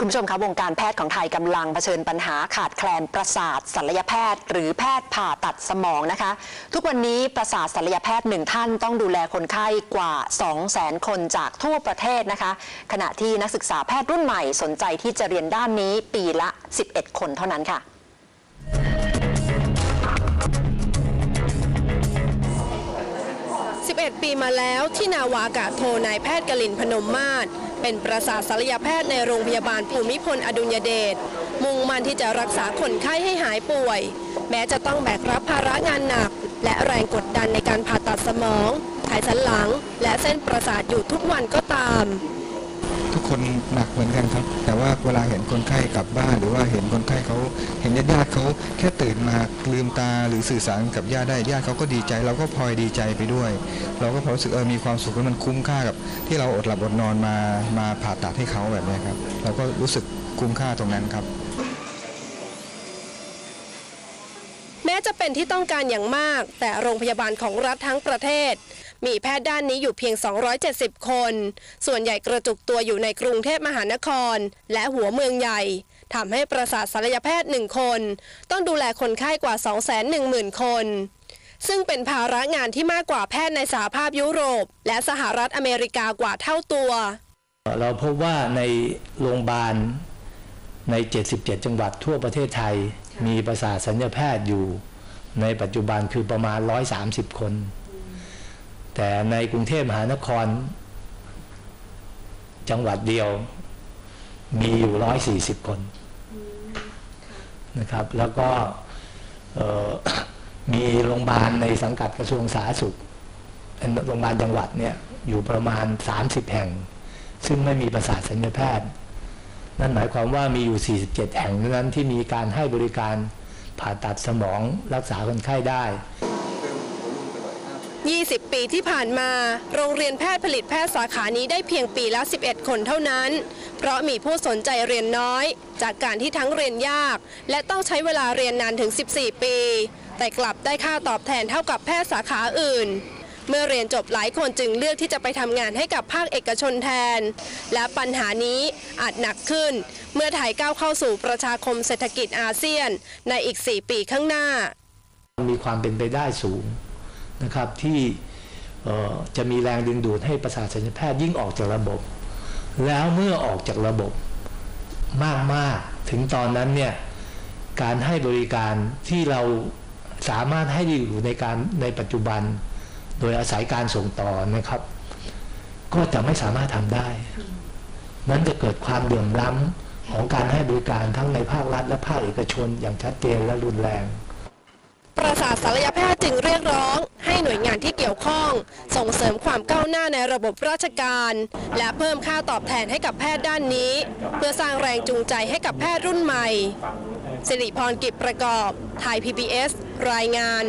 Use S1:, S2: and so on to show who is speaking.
S1: คุณผู้ชมคะวงการแพทย์ของไทยกำลังเผชิญปัญหาขาดแคลนประสาทศัลยแพทย์ หรือแพทย์ผ่าตัดสมองนะคะ ทุกวันนี้ประสาทศัลยแพทย์หนึ่งท่านต้องดูแลคนไข้กว่า 2 0 0 0 0 0 คนจากทั่วประเทศนะคะ ขณะที่นักศึกษาแพทย์รุ่นใหม่สนใจที่จะเรียนด้านนี้ปีละ 11 คนเท่านั้นค่ะ
S2: 11 ปีมาแล้วที่นาวากาศโทนายแพทย์กลินพนมมาศเป็นประสาทศัลยแพทย์ในโรงพยาบาลภูมิพลอดุลยเดชมุ่งมั่นที่จะรักษาคนไข้ให้หายป่วย แม้จะต้องแบกรับภาระงานหนัก และแรงกดดันในการผ่าตัดสมองไขสันหลัง และเส้นประสาทอยู่ทุกวันก็ตาม
S3: ทุกคนหนักเหมือนกันครับ แต่ว่าเวลาเห็นคนไข้กลับบ้าน หรือว่าเห็นคนไข้เขาเห็นญาติญาติเขาแค่ตื่นมาลืมตาหรือสื่อสารกับญาติได้ญาติเขาก็ดีใจ เราก็พลอยดีใจไปด้วย เราก็พอรู้สึกเออมีความสุขและมันคุ้มค่ากับ ที่เราอดหลับอดนอนมามาผ่าตัดให้เขาแบบนี้ครับเราก็รู้สึกคุ้มค่าตรงนั้นครับ
S2: แม้จะเป็นที่ต้องการอย่างมาก แต่โรงพยาบาลของรัฐทั้งประเทศ มีแพทย์ด้านนี้อยู่เพียง 270 คน ส่วนใหญ่กระจุกตัวอยู่ในกรุงเทพมหานคร และหัวเมืองใหญ่ทำให้ประสาทศัลยแพทย์หนึ่งคน ต้องดูแลคนไข้กว่า 210,000 คน ซึ่งเป็นภาระงานที่มากกว่าแพทย์ในสหภาพยุโรป และสหรัฐอเมริกากว่าเท่าตัว
S4: เราพบว่าในโรงพยาบาลใน 77 จังหวัดทั่วประเทศไทย มีประสาทสัญญาแพทย์อยู่ ในปัจจุบันคือประมาณ 130 คน แต่ในกรุงเทพมหานคร จังหวัดเดียวมีอยู่140คนนะครับ แล้วก็มีโรงพยาบาลในสังกัดกระทรวงสาธารณสุขเป็นโรงพยาบาลจังหวัดเนี่ยอยู่ประมาณ 30 แห่ง ซึ่งไม่มีประสาทสัญญาแพทย์ นั่นหมายความว่ามีอยู่ 47 แห่งเท่านั้นที่มีการให้บริการผ่าตัดสมองรักษาคนไข้ได้
S2: 20 ปีที่ผ่านมา โรงเรียนแพทย์ผลิตแพทย์สาขานี้ได้เพียงปีละ 11 คนเท่านั้น เพราะมีผู้สนใจเรียนน้อย จากการที่ทั้งเรียนยาก และต้องใช้เวลาเรียนนานถึง 14 ปี แต่กลับได้ค่าตอบแทนเท่ากับแพทย์สาขาอื่น เมื่อเรียนจบหลายคนจึงเลือกที่จะไปทำงานให้กับภาคเอกชนแทน และปัญหานี้อาจหนักขึ้น เมื่อไทยก้าวเข้าสู่ประชาคมเศรษฐกิจอาเซียน ในอีก 4 ปีข้างหน้า
S4: มีความเป็นไปได้สูง นะครับที่จะมีแรงดึงดูดให้ประสาทสัญญาแพทย์ยิ่งออกจากระบบ แล้วเมื่อออกจากระบบมาก ๆ ถึงตอนนั้นเนี่ยการให้บริการที่เราสามารถให้อยู่ในการในปัจจุบัน โดยอาศัยการส่งต่อนะครับ ก็จะไม่สามารถทำได้ นั้นจะเกิดความเดือมล้ำของการให้บริการทั้งในภาครัฐและภาคเอกชนอย่างชัดเจนและรุนแรง
S2: ประสาทศัลยแพทย์จึงเรียกร้องานที่เกี่ยวข้อง ส่งเสริมความก้าวหน้าในระบบราชการ และเพิ่มค่าตอบแทนให้กับแพทย์ด้านนี้ เพื่อสร้างแรงจูงใจให้กับแพทย์รุ่นใหม่สิริพรกิจประกอบ ไทย PBS รายงาน